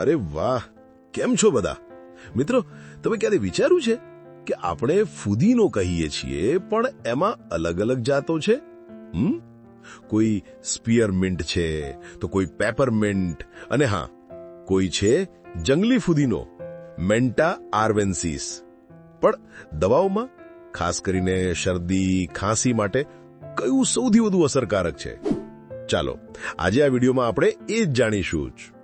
અરે વાહ, કેમ છો બધા? મિત્રો, તમે ક્યારે વિચાર્યું છે કે આપણે ફુદીનો કહીએ છીએ, પણ એમાં અલગ અલગ જાતો છે? હમ? કોઈ સ્પિયરમિન્ટ છે, તો કોઈ પેપરમિન્ટ અને હા, કોઈ છે જંગલી ફુદીનો, મેન્ટા આર્વેન્સીસ. પણ દવાઓમાં, ખાસ કરીને શરદી, ખાંસી માટે કયું સૌથી વધુ અસરકારક છે? ચાલો, આજે આ વિડીયોમાં આપણે એ જ જાણીશું જ.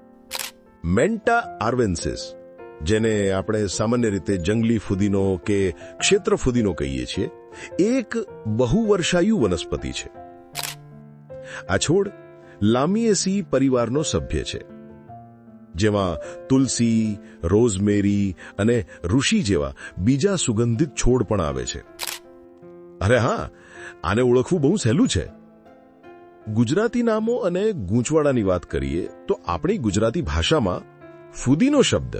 મેન્ટા આર્વેન્સિસ, જેને આપણે સામાન્ય રીતે જંગલી ફુદીનો કે ક્ષેત્ર ફુદીનો કહીએ છીએ, એક બહુવર્ષાયુ વનસ્પતિ છે. આ છોડ લામિએસી પરિવારનો સભ્ય છે, જેમાં તુલસી, રોઝમેરી અને ઋષિ જેવા બીજા સુગંધિત છોડ પણ આવે છે. અરે હા, આને ઓળખવું બહુ સહેલું છે. ગુજરાતી નામો અને ગૂંચવાડાની વાત કરીએ, તો આપણી ગુજરાતી ભાષામાં ફુદીનો શબ્દ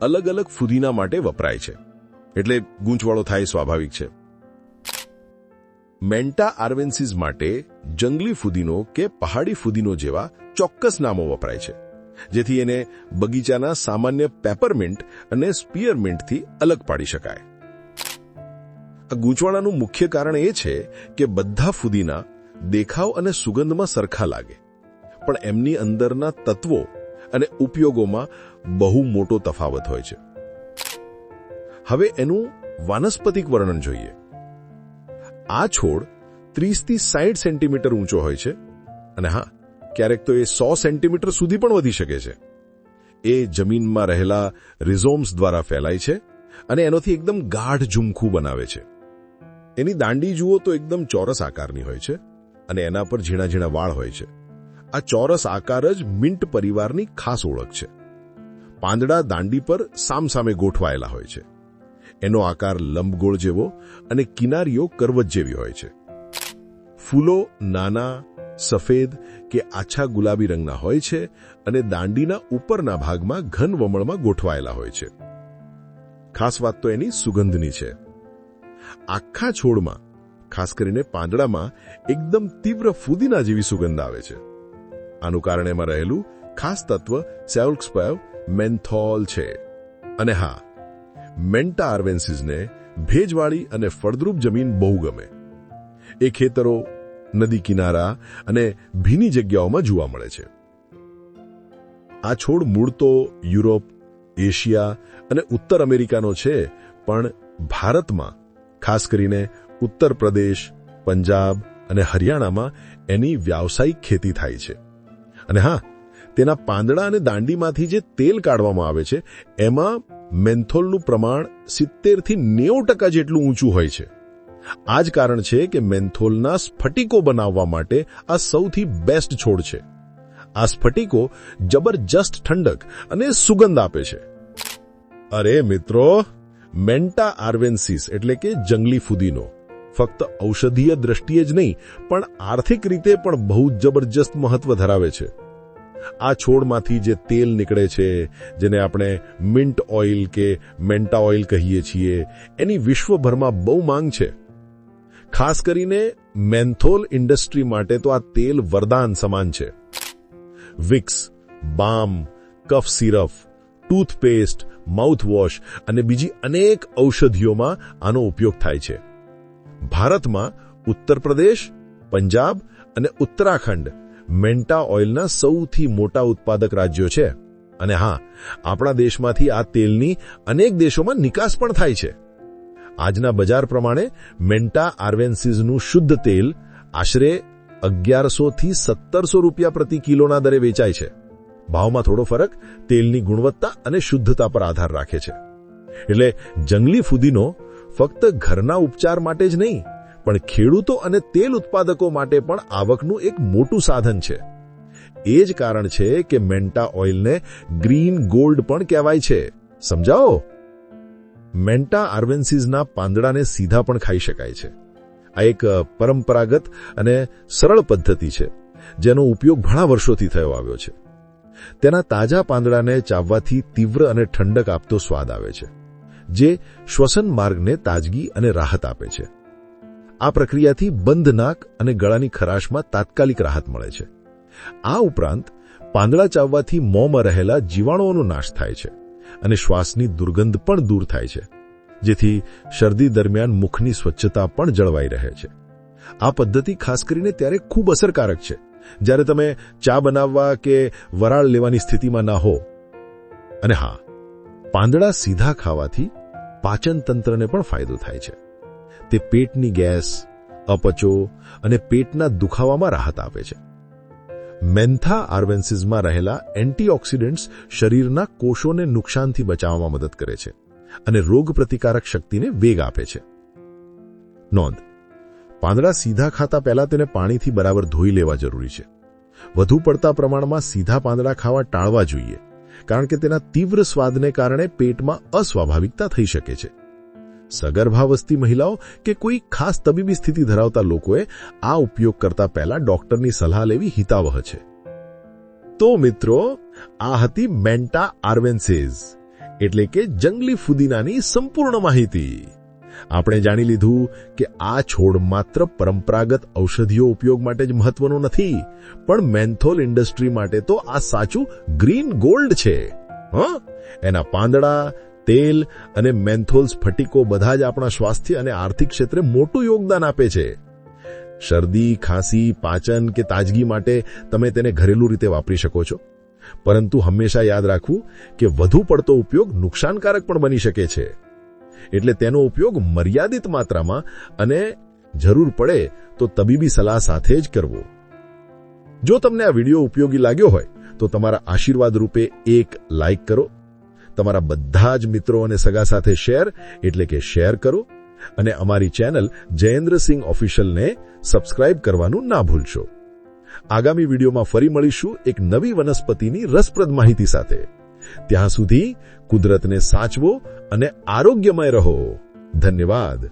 અલગ અલગ ફુદીના માટે વપરાય છે. એટલે ગૂંચવાળો થાય સ્વાભાવિક છે. મેન્ટા આર્વેન્સીસ માટે જંગલી ફુદીનો કે પહાડી ફુદીનો જેવા ચોક્કસ નામો વપરાય છે, જેથી એને બગીચાના સામાન્ય પેપરમિન્ટ અને સ્પિયરમિન્ટથી અલગ પાડી શકાય. આ ગૂંચવાડાનું મુખ્ય કારણ એ છે કે બધા ફુદીના દેખાવ અને સુગંધમાં સરખા લાગે. પણ એમની અંદરના તત્વો અને ઉપયોગોમાં બહુ મોટો તફાવત હોય છે. હવે એનું વાનસ્પતિક વર્ણન જોઈએ. આ છોડ ત્રીસથી સાઠ સેન્ટીમીટર ઊંચો હોય છે અને હા, ક્યારેક તો એ સો સેન્ટીમીટર સુધી પણ વધી શકે છે. એ જમીનમાં રહેલા રિઝોમ્સ દ્વારા ફેલાય છે અને એનોથી એકદમ ગાઢ ઝુમખું બનાવે છે. એની દાંડી જુઓ તો એકદમ ચોરસ આકારની હોય છે. અને એના પર ઝીણા ઝીણા વાળ હોય છે. આ ચોરસ આકાર જ મિન્ટ પરિવારની ખાસ ઓળખ છે. પાંદડા દાંડી પર સામસામે ગોઠવાયેલા હોય છે. એનો આકાર લંબગોળ જેવો અને કિનારીઓ કરવત જેવી હોય છે. ફૂલો નાના, સફેદ કે આછા ગુલાબી રંગના હોય છે અને દાંડીના ઉપરના ભાગમાં ઘન વમળમાં ગોઠવાયેલા હોય છે. ખાસ વાત તો એની સુગંધની છે. આખા છોડમાં ખાસ કરીને પાંદડામાં એકદમ તીવ્ર ફુદીના જેવી સુગંધ આવે છે. આનું કારણ એમાં રહેલું ખાસ તત્વ સેલ્ક્સપેવ મેન્થોલ છે. અને હા, મેન્ટા આર્વેન્સીસને ભેજવાળી અને ફળદ્રુપ જમીન બહુ ગમે. એ ખેતરો, નદી કિનારા અને ભીની જગ્યાઓમાં જોવા મળે છે. આ છોડ મૂળ તો યુરોપ, એશિયા અને ઉત્તર અમેરિકાનો છે, પણ ભારતમાં, ખાસ કરીને ઉત્તર પ્રદેશ, પંજાબ અને હરિયાણામાં એની વ્યાવસાયિક ખેતી થાય છે. અને હા, તેના પાંદડા અને દાંડીમાંથી જે તેલ કાઢવામાં આવે છે, એમાં મેન્થોલનું પ્રમાણ સિત્તેરથી નેવું ટકા જેટલું ઊંચું હોય છે. આ જ કારણ છે કે મેન્થોલના સ્ફટિકો બનાવવા માટે આ સૌથી બેસ્ટ છોડ છે. આ સ્ફટિકો જબરજસ્ત ઠંડક અને સુગંધ આપે છે. અરે મિત્રો, મેન્ટા આર્વેન્સીસ એટલે કે જંગલી ફુદીનો. ફક્ત ઔષધીય દ્રષ્ટિએ જ નહીં, પણ આર્થિક રીતે પણ બહુ જબરજસ્ત મહત્વ ધરાવે છે. આ છોડમાંથી જે તેલ નીકળે છે, જેને આપણે મિન્ટ ઓઇલ કે મેન્ટા ઓઇલ કહીએ છીએ, એની વિશ્વભરમાં બહુ માંગ છે. ખાસ કરીને મેન્થોલ ઇન્ડસ્ટ્રી માટે તો આ તેલ વરદાન સમાન છે. Vicks, balm, cough syrup, toothpaste, mouthwash અને બીજી અનેક ઔષધિઓમાં આનો ઉપયોગ થાય છે. ભારતમાં ઉત્તર પ્રદેશ, પંજાબ અને ઉત્તરાખંડ મેન્ટા ઓઇલના સૌથી મોટા ઉત્પાદક રાજ્યો છે. અને હા, આપણા દેશમાંથી આ તેલની અનેક દેશોમાં નિકાસ પણ થાય છે. આજના બજાર પ્રમાણે મેન્ટા આર્વેન્સીઝનું શુદ્ધ તેલ આશરે અગિયારસો થી સત્તરસો રૂપિયા પ્રતિ કિલોના દરે વેચાય છે. ભાવમાં થોડો ફરક તેલની ગુણવત્તા અને શુદ્ધતા પર આધાર રાખે છે. એટલે જંગલી ફુદીનો ફક્ત ઘરના ઉપચાર માટે જ નહીં, પણ ખેડૂતો અને તેલ ઉત્પાદકો માટે પણ આવકનું એક મોટું સાધન છે. એ જ કારણ છે કે મેન્ટા ઓઇલને ગ્રીન ગોલ્ડ પણ કહેવાય છે. સમજાવો? મેન્ટા આર્વેન્સીઝના પાંદડાને સીધા પણ ખાઈ શકાય છે. આ એક પરંપરાગત અને સરળ પદ્ધતિ છે, જેનો ઉપયોગ ઘણા વર્ષોથી થયો આવ્યો છે. તેના તાજા પાંદડાને ચાવવાથી તીવ્ર અને ઠંડક આપતો સ્વાદ આવે છે. જે શ્વસન માર્ગને તાજગી અને રાહત આપે છે. આ પ્રક્રિયાથી બંધ નાક અને ગળાની ખરાશમાં તાત્કાલિક રાહત મળે છે. આ ઉપરાંત, પાંદડા ચાવવાથી મોંમાં રહેલા જીવાણુઓનો નાશ થાય છે અને શ્વાસની દુર્ગંધ પણ દૂર થાય છે, જેથી શરદી દરમિયાન મુખની સ્વચ્છતા પણ જળવાઈ રહે છે. આ પદ્ધતિ ખાસ કરીને ત્યારે ખૂબ અસરકારક છે. જ્યારે તમે ચા બનાવવા કે વરાળ લેવાની સ્થિતિમાં ના હો. અને હા પાંદડા સીધા ખાવાથી પાચન તંત્રને પણ ફાયદો થાય છે. તે પેટની ગેસ, અપચો અને પેટના દુખાવામાં રાહત આપે છે. મેન્થા આર્વેન્સિસમાં રહેલા એન્ટીઓક્સિડન્ટ્સ શરીરના કોષોને નુકસાનથી બચાવવામાં મદદ કરે છે અને રોગ પ્રતિકારક શક્તિને વેગ આપે છે. નોંધ. પાંદડા સીધા ખાતા પહેલા તેને પાણીથી બરાબર ધોઈ લેવા જરૂરી છે. વધુ પડતા પ્રમાણમાં સીધા પાંદડા ખાવા ટાળવા જોઈએ. કારણ કે તેના તીવ્ર સ્વાદને કારણે પેટમાં અસ્વાભાવિકતા થઈ શકે છે. સગર્ભાવસ્થી મહિલાઓ કે કોઈ ખાસ તબીબી સ્થિતિ ધરાવતા લોકોએ આ ઉપયોગ કરતા પહેલા ડોક્ટરની સલાહ લેવી હિતાવહ છે. તો મિત્રો, આ હતી મેન્ટા આર્વેન્સીઝ, એટલે કે જંગલી ફુદીનાની સંપૂર્ણ માહિતી. આપણે જાણી લીધું કે આ છોડ માત્ર પરંપરાગત ઔષધિઓ ઉપયોગ માટે જ મહત્વનો નથી, પણ મેન્થોલ ઇન્ડસ્ટ્રી માટે તો આ સાચું ગ્રીન ગોલ્ડ છે. હ? એના પાંદડા, તેલ અને મેન્થોલ સ્ફટિકો બધા જ આપણા સ્વાસ્થ્ય અને આર્થિક ક્ષેત્રે મોટું યોગદાન આપે છે. શરદી, ખાંસી, પાચન કે તાજગી માટે તમે તેને ઘરેલું રીતે વાપરી શકો છો. પરંતુ હંમેશા યાદ રાખવું કે વધુ પડતો ઉપયોગ નુકસાનકારક પણ બની શકે છે. એટલે તેનો ઉપયોગ મર્યાદિત માત્રામાં અને જરૂર પડે તો તબીબી સલાહ સાથે જ કરવો. જો તમને આ વીડિયો ઉપયોગી લાગ્યો હોય, તો તમારા આશીર્વાદ રૂપે એક લાઈક કરો. તમારા બધા જ મિત્રો અને સગા સાથે શેર, એટલે કે શેર કરો. અને અમારી ચેનલ જયેન્દ્રસિંહ ઓફિશિયલને સબસ્ક્રાઇબ કરવાનું ના ભૂલશો. આગામી વિડીયોમાં ફરી મળીશું એક નવી વનસ્પતિની રસપ્રદ માહિતી સાથે. ત્યાં સુધી કુદરતને સાચવો અને આરોગ્યમય રહો. ધન્યવાદ.